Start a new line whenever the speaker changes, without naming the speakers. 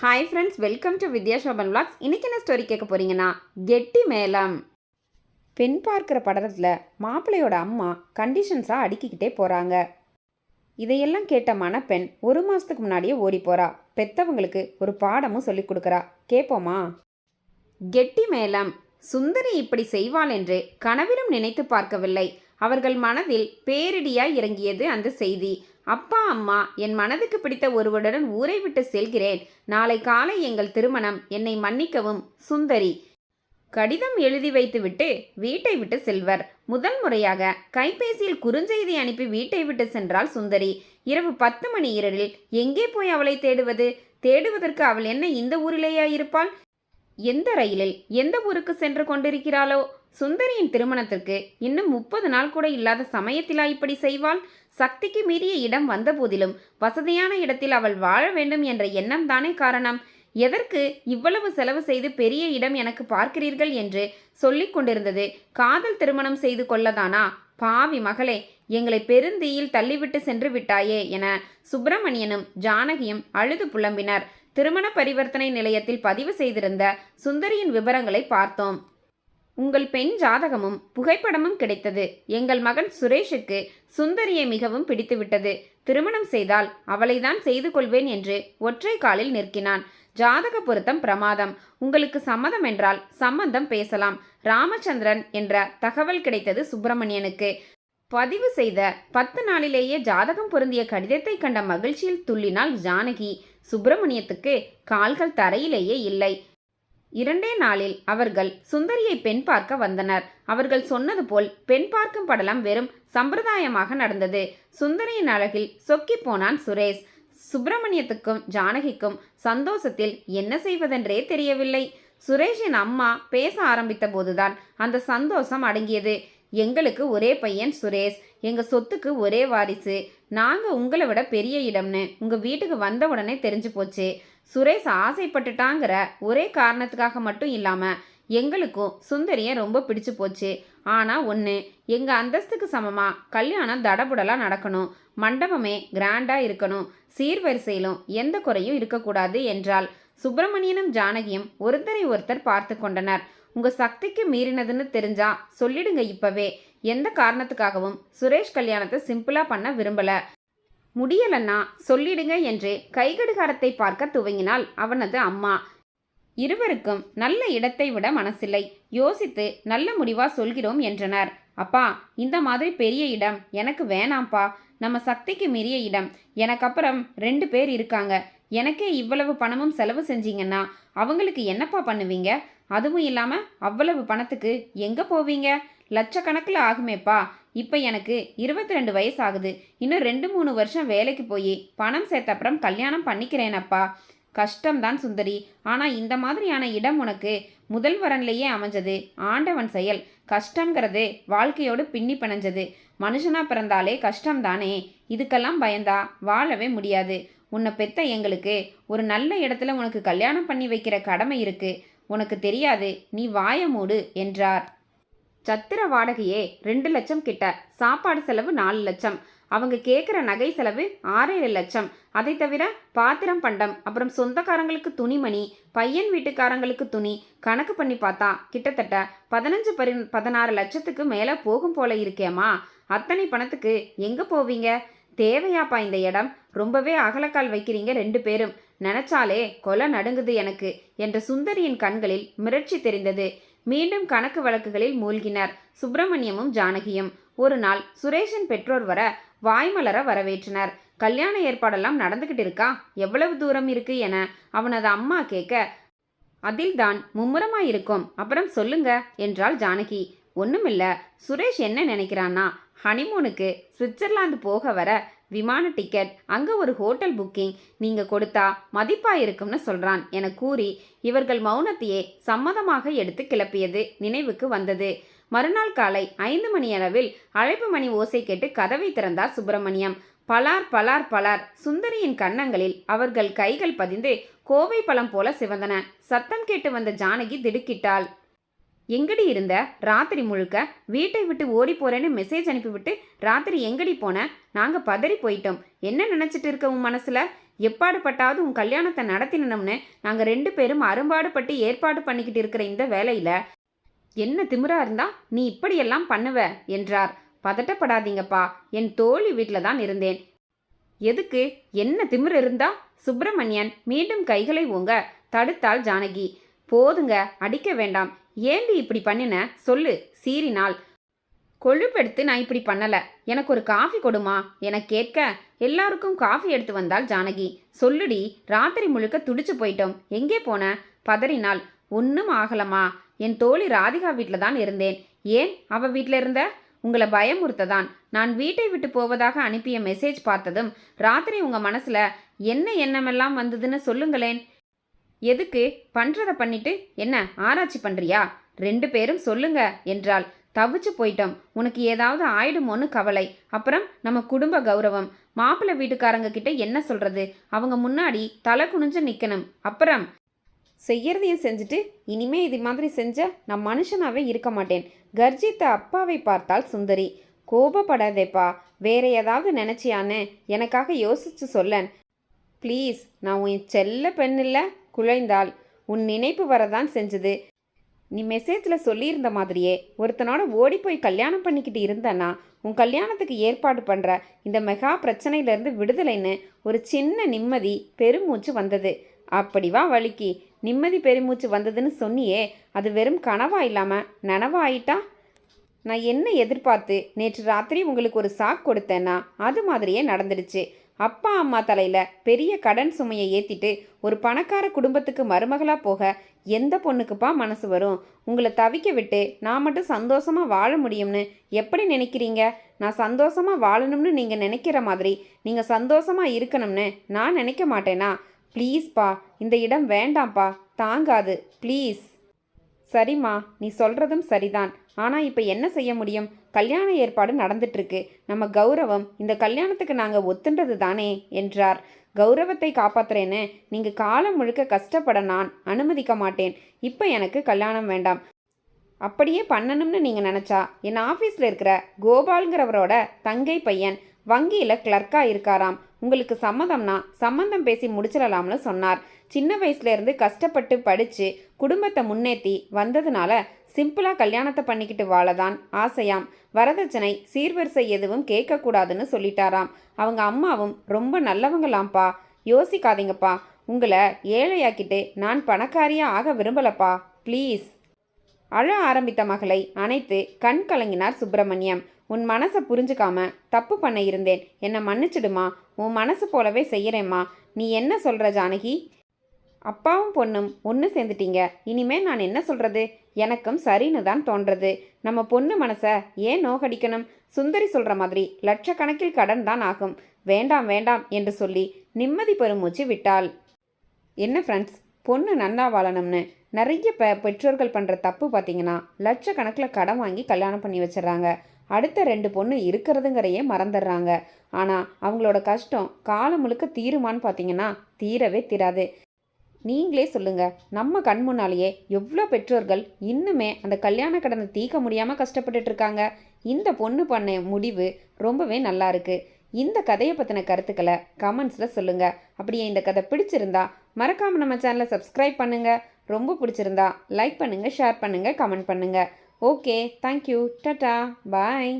Hi friends welcome to Vidya Shoban vlogs. இன்றைக்கி என்ன story கேட்க போறீங்கன்னா கெட்டி மேளம். பெண் பார்க்குற படத்தில் மாப்பிள்ளையோட அம்மா கண்டிஷன்ஸாக அடுக்கிக்கிட்டே போகிறாங்க இதையெல்லாம் கேட்ட மணப்பெண் ஒரு மாதத்துக்கு முன்னாடியே ஓடி போகிறா பெத்தவங்களுக்கு ஒரு பாடமும் சொல்லி கொடுக்குறா. கேட்போமா கெட்டி மேளம். சுந்தரி இப்படி செய்வாள் என்று கனவிலும் நினைத்து பார்க்கவில்லை. அவர்கள் மனதில் பேரிடியாய் இறங்கியது அந்த செய்தி. அப்பா அம்மா என் மனதுக்கு பிடித்த ஒருவருடன் ஊரை விட்டு செல்கிறேன். நாளை காலை எங்கள் திருமணம். என்னை மன்னிக்கவும் சுந்தரி. கடிதம் எழுதி வைத்துவிட்டு வீட்டை விட்டு செல்வர். முதல் முறையாக கைபேசியில் குறுஞ்செய்தி அனுப்பி வீட்டை விட்டு சென்றாள் சுந்தரி. இரவு பத்து மணி இரவில் எங்கே போய் அவளை தேடுவது? தேடுவதற்கு அவள் என்ன இந்த ஊரிலேயா இருப்பாள்? எந்த ரயிலில் எந்த ஊருக்கு சென்று கொண்டிருக்கிறாளோ? சுந்தரியின் திருமணத்திற்கு இன்னும் முப்பது நாள் கூட இல்லாத சமயத்திலா இப்படி செய்வாள்? சக்திக்கு மீறிய இடம் வந்தபோதிலும் வசதியான இடத்தில் அவள் வாழ வேண்டும் என்ற எண்ணம் தானே காரணம்? எதற்கு இவ்வளவு செலவு செய்து பெரிய இடம் எனக்கு பார்க்கிறீர்கள் என்று சொல்லிக் கொண்டிருந்தது காதல் திருமணம் செய்து கொள்ளதானா? பாவி மகளே எங்களை பெருந்தீயில் தள்ளிவிட்டு சென்று விட்டாயே என சுப்பிரமணியனும் ஜானகியும் அழுது புலம்பினர். திருமண பரிவர்த்தனை நிலையத்தில் பதிவு செய்திருந்த சுந்தரியின் விவரங்களை பார்த்தோம். உங்கள் பெண் ஜாதகமும் புகைப்படமும் கிடைத்தது. எங்கள் மகன் சுரேஷுக்கு சுந்தரியை மிகவும் பிடித்துவிட்டது. திருமணம் செய்தால் அவளைதான் செய்து கொள்வேன் என்று ஒற்றை காலில் நிற்கினான். ஜாதக பொருத்தம் பிரமாதம். உங்களுக்கு சம்மதம் என்றால் சம்மந்தம் பேசலாம். ராமச்சந்திரன் என்ற தகவல் கிடைத்தது சுப்பிரமணியனுக்கு. பதிவு செய்த பத்து நாளிலேயே ஜாதகம் பொருந்திய கடிதத்தை கண்ட மகிழ்ச்சியில் துள்ளினாள் ஜானகி. சுப்பிரமணியத்துக்கு கால்கள் தரையிலேயே இல்லை. இரண்டே நாளில் அவர்கள் சுந்தரியை பெண் பார்க்க வந்தனர். அவர்கள் சொன்னது போல் பெண் பார்க்கும் படலம் வெறும் சம்பிரதாயமாக நடந்தது. சுந்தரியின் அழகில் சொக்கி போனான் சுரேஷ். சுப்பிரமணியத்துக்கும் ஜானகிக்கும் சந்தோஷத்தில் என்ன செய்வதென்றே தெரியவில்லை. சுரேஷின் அம்மா பேச ஆரம்பித்த போதுதான் அந்த சந்தோஷம் அடங்கியது. எங்களுக்கு ஒரே பையன் சுரேஷ். எங்க சொத்துக்கு ஒரே வாரிசு. நாங்க உங்களை விட பெரிய இடம்னு. உங்க வீட்டுக்கு வந்த உடனே தெரிஞ்சு போச்சு. சுரேஷ் ஆசைப்பட்டுட்டாங்கிற ஒரே காரணத்துக்காக மட்டும் இல்லாம எங்களுக்கும் சுந்தரியை ரொம்ப பிடிச்சு போச்சு. ஆனா ஒன்று எங்க அந்தஸ்துக்கு சமமா கல்யாணம் தடபுடலா நடக்கணும். மண்டபமே கிராண்டா இருக்கணும். சீர்வரிசையிலும் எந்த குறையும் இருக்கக்கூடாது என்றால் சுப்பிரமணியனும் ஜானகியும் ஒருத்தரை ஒருத்தர் பார்த்து கொண்டனர். உங்க சக்திக்கு மீறினதுன்னு தெரிஞ்சா சொல்லிடுங்க இப்பவே. எந்த காரணத்துக்காகவும் சுரேஷ் கல்யாணத்தை சிம்பிளா பண்ண விரும்பல. முடியலன்னா சொல்லிடுங்க என்று கைகடிகாரத்தை பார்க்க துவங்கினாள் அவனது அம்மா. இருவருக்கும் நல்ல இடத்தை விட மனசில்லை. யோசித்து நல்ல முடிவா சொல்கிறோம் என்றனர். அப்பா இந்த மாதிரி பெரிய இடம் எனக்கு வேணாம்ப்பா. நம்ம சக்திக்கு மீறிய இடம். எனக்கு அப்புறம் ரெண்டு பேர் இருக்காங்க. எனக்கே இவ்வளவு பணமும் செலவு செஞ்சீங்கன்னா அவங்களுக்கு என்னப்பா பண்ணுவீங்க? அதுவும் இல்லாமல் அவ்வளவு பணத்துக்கு எங்கே போவீங்க? லட்சக்கணக்கில் ஆகுமேப்பா. இப்போ எனக்கு இருபத்தி ரெண்டு வயசு ஆகுது இன்னும் ரெண்டு மூணு வருஷம் வேலைக்கு போய் பணம் சேர்த்த அப்புறம் கல்யாணம் பண்ணிக்கிறேனப்பா. கஷ்டம்தான் சுந்தரி. ஆனால் இந்த மாதிரியான இடம் உனக்கு முதல் வரன்லேயே அமைஞ்சது. ஆண்டவன் செயல். கஷ்டங்கிறது வாழ்க்கையோடு பின்னி பிணைஞ்சது. மனுஷனாக பிறந்தாலே கஷ்டம்தானே. இதுக்கெல்லாம் பயந்தா வாழவே முடியாது. உன்னை பெத்த எங்களுக்கு ஒரு நல்ல இடத்துல உனக்கு கல்யாணம் பண்ணி வைக்கிற கடமை இருக்கு. உனக்கு தெரியாது நீ வாய மூடு என்றார். சத்திர வாடகையே ரெண்டு லட்சம் கிட்ட சாப்பாடு செலவு நாலு லட்சம். அவங்க கேட்குற நகை செலவு ஆறேழு லட்சம். அதை தவிர பாத்திரம் பண்டம் அப்புறம் சொந்தக்காரங்களுக்கு துணிமணி பையன் வீட்டுக்காரங்களுக்கு துணி கணக்கு பண்ணி பார்த்தா கிட்டத்தட்ட பதினஞ்சு பரி பதினாறு லட்சத்துக்கு மேலே போகும் போல இருக்கேம்மா. அத்தனை பணத்துக்கு எங்கே போவீங்க? தேவையாப்பா இந்த இடம். ரொம்பவே அகலக்கால் வைக்கிறீங்க ரெண்டு பேரும். நினைச்சாலே கொலை நடுங்குது எனக்கு என்ற சுந்தரியின் கண்களில் மிரட்சி தெரிந்தது. மீண்டும் கணக்கு வழக்குகளில் மூழ்கினர் சுப்பிரமணியமும் ஜானகியும். ஒரு நாள் சுரேஷின் பெற்றோர் வர வாய்மலர வரவேற்றனர். கல்யாண ஏற்பாடெல்லாம் நடந்துக்கிட்டு இருக்கா? எவ்வளவு தூரம் இருக்கு என அவனது அம்மா கேட்க அதில்தான் மும்முரமா இருக்கும். அப்புறம் சொல்லுங்க என்றாள் ஜானகி. ஒன்றுமில்ல சுரேஷ் என்ன நினைக்கிறான்னா ஹனிமூனுக்கு சுவிட்சர்லாந்து போக வர விமான டிக்கெட் அங்கே ஒரு ஹோட்டல் புக்கிங் நீங்கள் கொடுத்தா மதிப்பாக இருக்கும்னு சொல்கிறான் என கூறி இவர்கள் மௌனத்தையே சம்மதமாக எடுத்து கிளப்பியது நினைவுக்கு வந்தது. மறுநாள் காலை ஐந்து மணி அளவில் அழைப்பு மணி ஓசை கேட்டு கதவை திறந்தார் சுப்பிரமணியம். பலார் பலார் பலார். சுந்தரியின் கன்னங்களில் அவர்கள் கைகள் பதிந்து கோவை பழம் போல சிவந்தன. சத்தம் கேட்டு வந்த ஜானகி திடுக்கிட்டாள். எங்கடி இருந்த? ராத்திரி முழுக்க வீட்டை விட்டு ஓடி போறேன்னு மெசேஜ் அனுப்பிவிட்டு ராத்திரி எங்கடி போன? நாங்கள் பதறி போயிட்டோம். என்ன நினச்சிட்டு இருக்க உன் மனசில்? எப்பாடு பட்டாவது உன் கல்யாணத்தை நடத்தினோம்னு நாங்கள் ரெண்டு பேரும் அரும்பாடுபட்டு ஏற்பாடு பண்ணிக்கிட்டு இருக்கிற இந்த வேலையில். என்ன திமிரா இருந்தா நீ இப்படியெல்லாம் பண்ணுவ? என்றார். பதட்டப்படாதீங்கப்பா. என் தோழி வீட்டில் தான் இருந்தேன். எதுக்கு? என்ன திமிர் இருந்தா? சுப்பிரமணியன் மீண்டும் கைகளை ஓங்க தடுத்தாள் ஜானகி. போதுங்க அடிக்க வேண்டாம். ஏண்டி இப்படி பண்ணின? சொல்லு சீறினாள் கொழுப்பெடுத்து நான் இப்படி பண்ணல. எனக்கு ஒரு காஃபி கொடுமா? என கேட்க எல்லாருக்கும் காஃபி எடுத்து வந்தாள் ஜானகி. சொல்லுடி ராத்திரி முழுக்க துடிச்சு போயிட்டோம். எங்கே போன? பதறினாள். ஒன்றும் ஆகலமா என் தோழி ராதிகா வீட்டில் தான் இருந்தேன். ஏன் அவ வீட்டில் இருந்த? உங்களை பயமுறுத்ததான். நான் வீட்டை விட்டு போவதாக அனுப்பிய மெசேஜ் பார்த்ததும் ராத்திரி உங்கள் மனசில் என்ன எண்ணமெல்லாம் வந்ததுன்னு சொல்லுங்களேன். எதுக்கு? பண்ணுறத பண்ணிட்டு என்ன ஆராய்ச்சி பண்ணுறியா ரெண்டு பேரும் சொல்லுங்க என்றாள். தவிச்சு போயிட்டோம். உனக்கு ஏதாவது ஆயிடுமோன்னு கவலை. அப்புறம் நம்ம குடும்ப கௌரவம். மாப்பிள்ளை வீட்டுக்காரங்க கிட்ட என்ன சொல்றது? அவங்க முன்னாடி தலை குனிஞ்சு நிற்கணும் அப்புறம் செய்யறதையும் செஞ்சுட்டு இனிமே இது மாதிரி செஞ்ச நான் மனுஷனாவே இருக்க மாட்டேன். கர்ஜித்த அப்பாவை பார்த்தால் சுந்தரி. கோபப்படாதேப்பா. வேற ஏதாவது நினைச்சியான்னு எனக்காக யோசிச்சு சொல்லன். ப்ளீஸ் நான் உன் செல்ல பெண் இல்லை. குழைந்தாள் உன் நினைப்பு வரதான் செஞ்சது. நீ மெசேஜில் சொல்லியிருந்த மாதிரியே ஒருத்தனோட ஓடி போய் கல்யாணம் பண்ணிக்கிட்டு இருந்தனா உன் கல்யாணத்துக்கு ஏற்பாடு பண்ணுற இந்த மெகா பிரச்சனையிலேருந்து விடுதலைன்னு ஒரு சின்ன நிம்மதி பெருமூச்சு வந்தது. அப்படி வா வலிக்கு நிம்மதி பெருமூச்சு வந்ததுன்னு சொன்னியே அது வெறும் கனவா இல்லாமல் நனவா ஆயிட்டா? நான் என்ன எதிர்பார்த்து நேற்று ராத்திரி உங்களுக்கு ஒரு சாக் கொடுத்தேன்னா அது மாதிரியே நடந்துடுச்சு. அப்பா அம்மா தலையில் பெரிய கடன் சுமையை ஏற்றிட்டு ஒரு பணக்கார குடும்பத்துக்கு மருமகளாக போக எந்த பொண்ணுக்குப்பா மனசு வரும்? உங்களை தவிக்க விட்டு நான் மட்டும் சந்தோஷமாக வாழ முடியும்னு எப்படி நினைக்கிறீங்க? நான் சந்தோஷமாக வாழணும்னு நீங்கள் நினைக்கிற மாதிரி நீங்கள் சந்தோஷமாக இருக்கணும்னு நான் நினைக்க மாட்டேனா? ப்ளீஸ்ப்பா இந்த இடம் வேண்டாம்ப்பா தாங்காது ப்ளீஸ். சரிம்மா நீ சொல்கிறதும் சரிதான். ஆனால் இப்போ என்ன செய்ய முடியும்? கல்யாண ஏற்பாடு நடந்துட்டுருக்கு. நம்ம கௌரவம் இந்த கல்யாணத்துக்கு நாங்கள் ஒத்துன்றது தானே என்றார். கௌரவத்தை காப்பாத்துறேன்னு நீங்கள் காலம் முழுக்க கஷ்டப்பட நான் அனுமதிக்க மாட்டேன். இப்போ எனக்கு கல்யாணம் வேண்டாம். அப்படியே பண்ணணும்னு நீங்கள் நினச்சா என் ஆஃபீஸில் இருக்கிற கோபாலுங்கிறவரோட தங்கை பையன் வங்கியில் கிளர்க்காக இருக்காராம். உங்களுக்கு சம்மதம்னா சம்மந்தம் பேசி முடிச்சிடலாம்னு சொன்னார். சின்ன வயசுலேருந்து கஷ்டப்பட்டு படித்து குடும்பத்தை முன்னேற்றி வந்ததுனால சிம்பிளாக கல்யாணத்தை பண்ணிக்கிட்டு வாழதான் ஆசையாம். வரதட்சணை சீர்வரிசை எதுவும் கேட்கக்கூடாதுன்னு சொல்லிட்டாராம். அவங்க அம்மாவும் ரொம்ப நல்லவங்களாம்ப்பா. யோசிக்காதீங்கப்பா. உங்களை ஏழையாக்கிட்டு நான் பணக்காரியா ஆக விரும்பலப்பா. ப்ளீஸ். அழ ஆரம்பித்த மகளை அணைத்து கண் கலங்கினார் சுப்பிரமணியம். உன் மனசை புரிஞ்சுக்காம தப்பு பண்ண இருந்தேன். என்னை மன்னிச்சிடுமா. உன் மனசு போலவே செய்யறேம்மா. நீ என்ன சொல்கிற ஜானகி? அப்பாவும் பொண்ணும் ஒன்று சேர்ந்துட்டீங்க. இனிமே நான் என்ன சொல்கிறது எனக்கும் சரின்னு தான் தோன்றது. நம்ம பொண்ணு மனசை ஏன் நோகடிக்கணும்? சுந்தரி சொல்கிற மாதிரி லட்சக்கணக்கில் கடன் தான் ஆகும். வேண்டாம் வேண்டாம் என்று சொல்லி நிம்மதி பெருமூச்சு விட்டாள். என்ன ஃப்ரெண்ட்ஸ் பொண்ணு நன்னா வாழணும்னு நிறைய பெ பெற்றோர்கள் பண்ணுற தப்பு பார்த்தீங்கன்னா லட்சக்கணக்கில் கடன் வாங்கி கல்யாணம் பண்ணி வச்சிடுறாங்க. அடுத்த ரெண்டு பொண்ணு இருக்கிறதுங்கிறையே மறந்துடுறாங்க. ஆனால் அவங்களோட கஷ்டம் காலம் முழுக்க தீருமான்னு பார்த்தீங்கன்னா தீரவே தீராது. நீங்களே சொல்லுங்க. நம்ம கண் முன்னாலேயே எவ்வளோ பெற்றோர்கள் இன்னுமே அந்த கல்யாண கடனை தீர்க்க முடியாமல் கஷ்டப்பட்டுட்டு இருக்காங்க. இந்த பொண்ணு பண்ண முடிவு ரொம்பவே நல்லா இருக்கு. இந்த கதையை பற்றின கருத்துக்களை கமெண்ட்ஸில் சொல்லுங்க. அப்படியே இந்த கதை பிடிச்சிருந்தா மறக்காம நம்ம சேனலை சப்ஸ்கிரைப் பண்ணுங்க. ரொம்ப பிடிச்சிருந்தா லைக் பண்ணுங்க ஷேர் பண்ணுங்க கமெண்ட் பண்ணுங்க. ஓகே தேங்க்யூ டட்டா பாய்